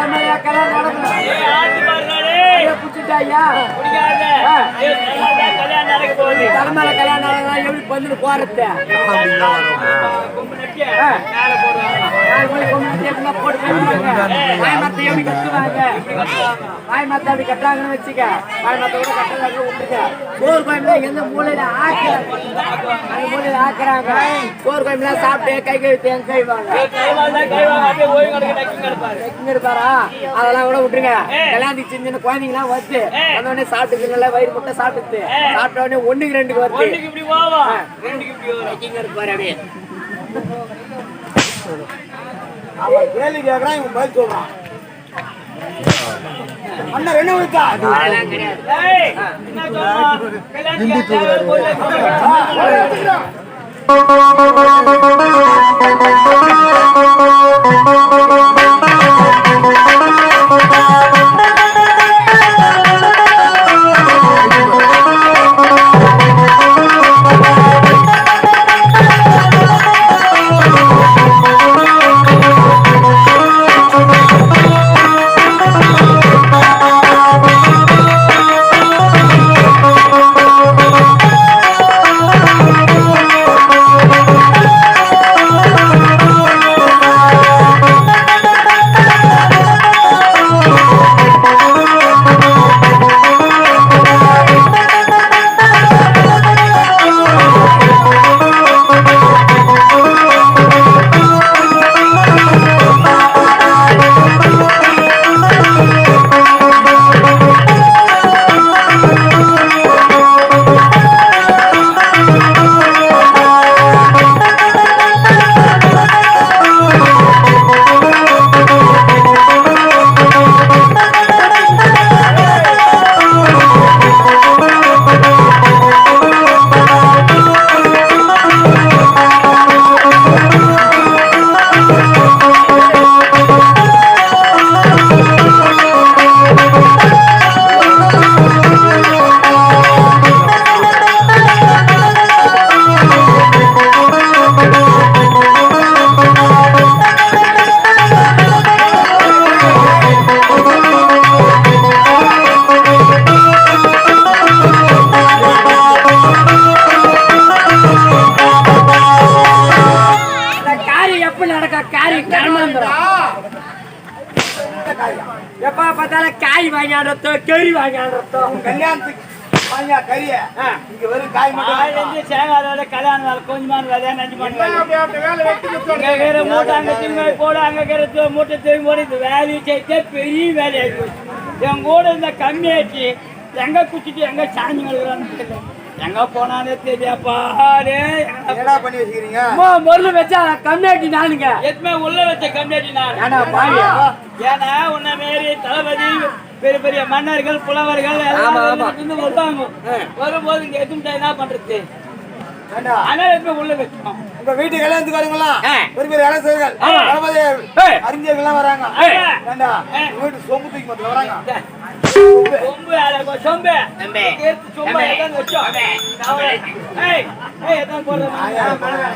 தலைமையில கல்யாணம் நடக்க போகுது. தலைமையில கல்யாணம் நடந்தா எப்படி பந்துல போறது போட்டு கட்டுவாங்க அப்படி கட்டுறாங்கன்னு வச்சுக்க வாய் கூட கட்டுறாங்க விட்டுக்க சோறு கோயம்புல எந்த மூலையில ஆக்குறாங்க மூலையில ஆக்குறாங்க சோறு கோயம்புல சாப்பிட்டு கை கழுத்து கை வாங்க அதெல்லாம் கூட விட்டுருங்க கல்யாணத்துக்கு சின்ன சின்ன குழந்தைங்களாம் வருது அந்த உடனே நல்லா வயிறு முட்டை சாப்பிட்டு சாப்பிட்ட உடனே ஒண்ணுக்கு ரெண்டுக்கு வருது இப்படி ரெண்டுக்கு இப்படி இருப்பாரு அப்படியே அவன் கேள்வி கேட்கறான் இவன் பதில் சொல்றான். அண்ணன் என்ன விட்டா அதெல்லாம் கிடையாது காய் வாங்கியாடுறதோ கேரி வாங்கியாடுறதோ கல்யாணத்துக்கு வாங்கியா கறிய இங்க வெறும் காய் மட்டும் கல்யாணம் வேலை, கொஞ்சமான வேலையா, இங்க இருக்கிற மூட்டை அங்க திரும்பி போடு, அங்க மூட்டை திரும்பி போடு, இந்த வேலையை செய்யறதே பெரிய வேலையாகி போச்சு. என் கூட இந்த கம்மியாச்சு எங்க குச்சிட்டு எங்க சாஞ்சி தெரியல. எங்க போனானே தெரியாப்பா? என்னடா பண்ணி வச்சுக்கிறீங்க? பொருள் வச்சா கம்மியாட்டி நானுங்க. எதுவுமே உள்ள வச்ச கம்மியாட்டி நான். ஏன்னா பாவியா? ஏன்னா உன்ன மாரி தளபதி பெரிய பெரிய மன்னர்கள் புலவர்கள். இருந்து வருவாங்க. வரும்போது இங்க எதுவும் என்ன பண்றது? உங்க வீட்டு கல்யாணத்துக்கு வரீங்களா. பெரிய பெரிய. தளபதிகள் ஏய். அறிஞர்கள்லாம் வராங்க. வீட்டு சொம்பு தூக்கி மொத்தம் வராங்க.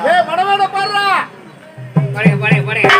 ஏய் மடவேட பாடுறா. போடுங்க போடுங்க போடுங்க.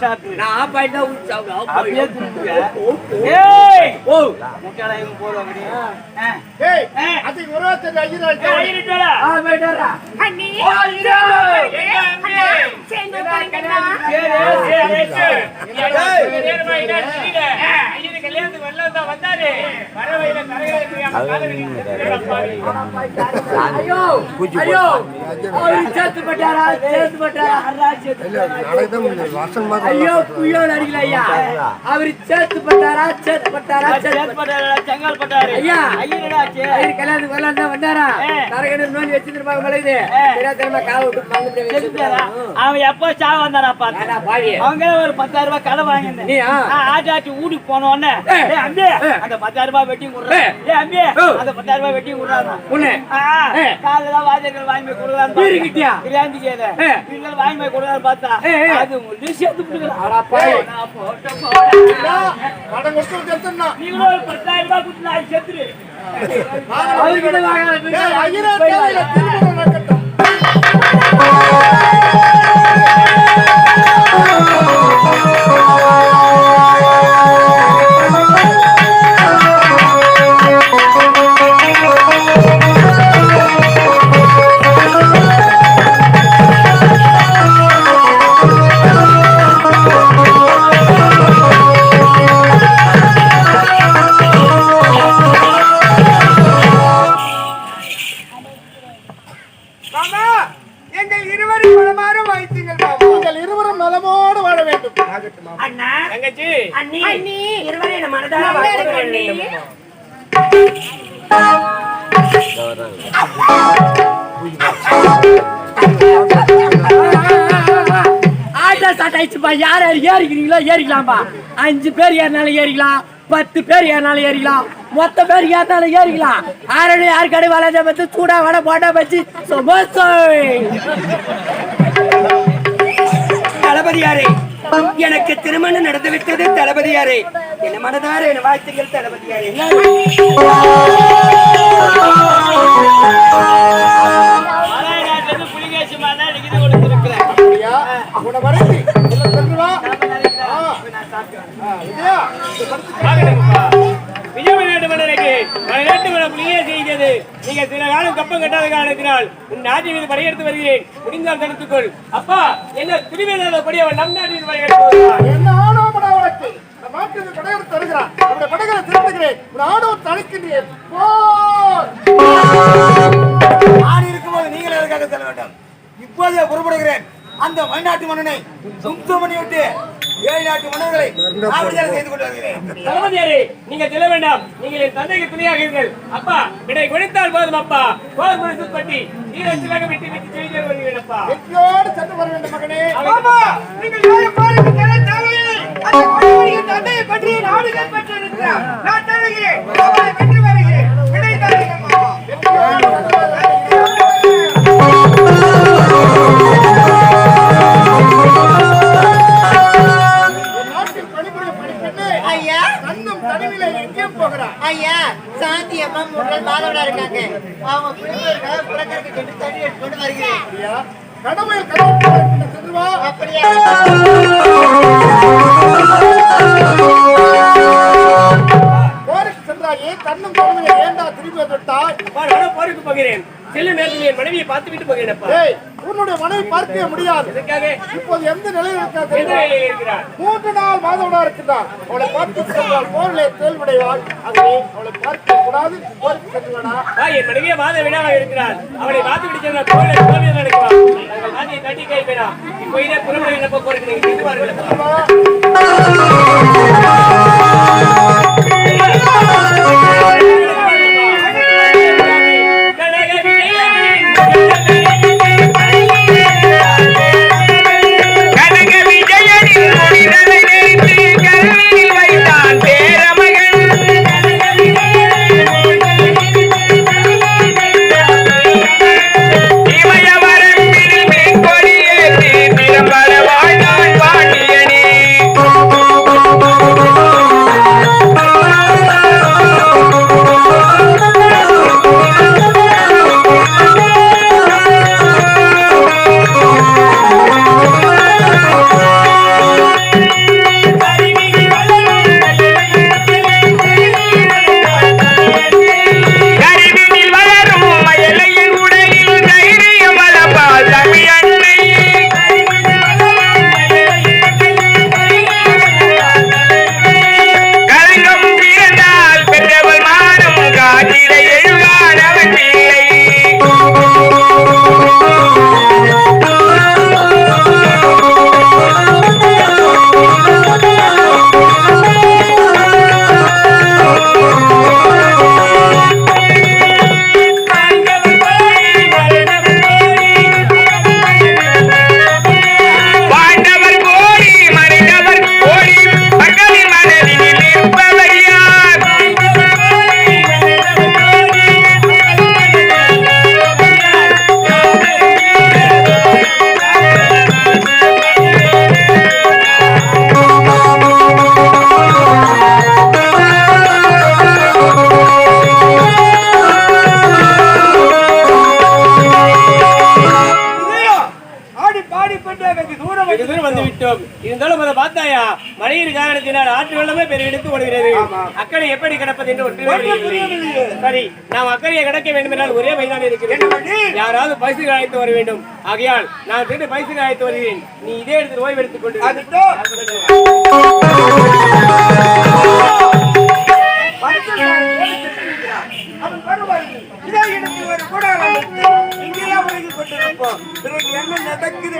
சாப்பிடு நான் ஆப் ஆயிட்டா ஊத்தி சாப்பிடுவேன் அப்படியே துணுக்குங்க. ஏய் ஓ முட்டைலாம் இவங்க போதும் அப்படியே. ஏய். அது இருபத்தஞ்சு ஐயர் ஏய், இருட்டுடா. ஆ போயிட்டு வரேன் ஓ, இரு. எங்க அம்மி? சரி, வந்தாரு. அவரு சேர்த்து பட்டாரா? சேர்த்து பட்டாரா? சேர்த்து பட்டாரா. ஐயோ குய்யோ நடிக்கல ஐயா. அவரு சேர்த்து பட்டாரா. ஐயா. ஐயருடா, சே. ஐயரு கல்யாணத்துக்கு வரலாம் தான் வந்தாரா? காவ மங்க முடியாது செத்துட்டாரா? அவன் எப்போ சாவ பாத்து பாவி அவங்க ஒரு பத்தாயிரம் ரூபாய் கடை? நான் ஆட்டி ஆட்டி வீட்டுக்கு போன உடனே ஏ. ஏய் அம்பி. அந்த பத்தாயிரம் ரூபாய் வெட்டி கொடுறேன் ஏ. அம்பி. அந்த பத்தாயிரம் ரூபாய் வெட்டி கொடுறாங்க உன்னை. காலையில வாஜர்கள் வாங்கி போய்? பிரியாணி கேத ஏ. வீட்டுல வாங்கி போய் பார்த்தா. அது முள்ளி சேர்த்து. நீங்களும் ஒரு பத்தாயிரம் ரூபாய் கொடுத்து நான் செத்துரு எங்கள் இருவரும் மனமாற வைத்தீங்கள் மாமா. நீங்கள் இருவரும் நலமோடு வாழ வேண்டும். அண்ணா. தங்கச்சி. அண்ணி. அண்ணி. இருவரே நம்ம மனதார வாழ்க்கை ஆட்டோ ஸ்டார்ட் ஆயிடுச்சுப்பா. யார் யார் ஏறிக்கிறீங்களோ? ஏறிக்கலாம்ப்பா அஞ்சு பேர் ஏறினாலும் ஏறிக்கலாம். பத்து பேர் ஏனாலும் ஏறிக்கலாம் மொத்த பேர் ஏத்தாலும் ஏறிக்கலாம் ஆரணி யார் கடை வளர்ந்த பத்து சூடா வடை போட்டா வச்சு சமோசோய் தளபதியாரே எனக்கு திருமணம் நடந்துவிட்டது தளபதியாரே. என்ன மனதார என் வாழ்த்துக்கள் தளபதியாரே. விஜயா, விஜயநாட்டு மன்னனுக்கு நாட்டு மன்னர் புலிகே செய்கிறது நீங்க சில காலம் கப்பம் கட்டாத காரணத்தினால் உன் நாட்டின் மீது படையெடுத்து வருகிறேன் முடிந்தால் தடுத்துக்கொள் அப்பா என்ன திருவேதாத படி அவன் நம் நாட்டின் படையெடுத்து என்ன ஆணவப்படா உனக்கு? இந்த படையெடுத்து வருகிறான். அவனுடைய படைகளை திருத்துகிறேன். உன் ஆணவம் நான் இருக்கும்போது நீங்கள் எதற்காக செல்ல வேண்டும் இப்போதே புறப்படுகிறேன் அந்த வயநாட்டு மன்னனை சுத்தம் விட்டு ஏழு நாட்டு மன்னர்களை தளபதியாரே நீங்க செல்ல வேண்டாம். நீங்கள் என் தந்தைக்கு துணையாக இருங்கள். அப்பா விடை கொடுத்தால் போதும் அப்பா. போதும் முறை சுத்தப்பட்டி நீரச்சிலாக விட்டு விட்டு செய்து வருகிறேன் அப்பா. வெற்றியோடு சென்று வர வேண்டும் மகனே. ஆமா, நீங்கள் யாரும் பாருங்கள் தலை தேவையில்லை அந்த பணிபுரியும் தந்தையை பற்றி பெற்றிருக்கிறார் நான் தருகிறேன். அவரை வெற்றி வருகிறேன். விடை தருகிறேன் கடமையில் கடவுள் செல்வா அப்படியா போருக்கு சென்றாயே தன்னும் ஏண்டா திரும்பி வந்துட்டாய் போருக்கு போகிறேன் செல்லும் நேரத்தில் என் மனைவியை பார்த்து விட்டு போகிறேன் அப்பா உன்னுடைய மனைவி பார்க்கவே முடியாது. இப்போது எந்த நிலையில் இருக்கிறார் மூன்று நாள் மாதவனா இருக்கிறார் அவளை பார்த்து சென்றால் போரிலே தோல்விடைவாள் ஆகவே அவளை பார்க்க கூடாது. போருக்கு சென்றுவிடா ஆ, என் மனைவியே வாத விடாம இருக்கிறார் அவளை பார்த்து விட்டு சென்றால் கோவிலை நடக்கலாம் நாங்கள் வாதியை தட்டி கைப்பேனா இப்போ இதே புறமுறை என்ன போக்கு நீங்க சென்று பாருங்கள். காரணத்தினால் ஆற்று வெள்ளமே பெருகெடுத்து ஓடுகிறது. அக்கறை எப்படி கிடப்பது என்று புரியவில்லை. சரி நாம் அக்கறையை கடக்க வேண்டும் என்றால் ஒரே மைதானம் இருக்கிறது. யாராவது பரிசு அழைத்து வர வேண்டும். ஆகையால் நான் சென்று பரிசு அழைத்து வருகிறேன். நீ இதே இடத்தில் ஓய்வு எடுத்துக் கொண்டு ஒரு என்ன நடக்குது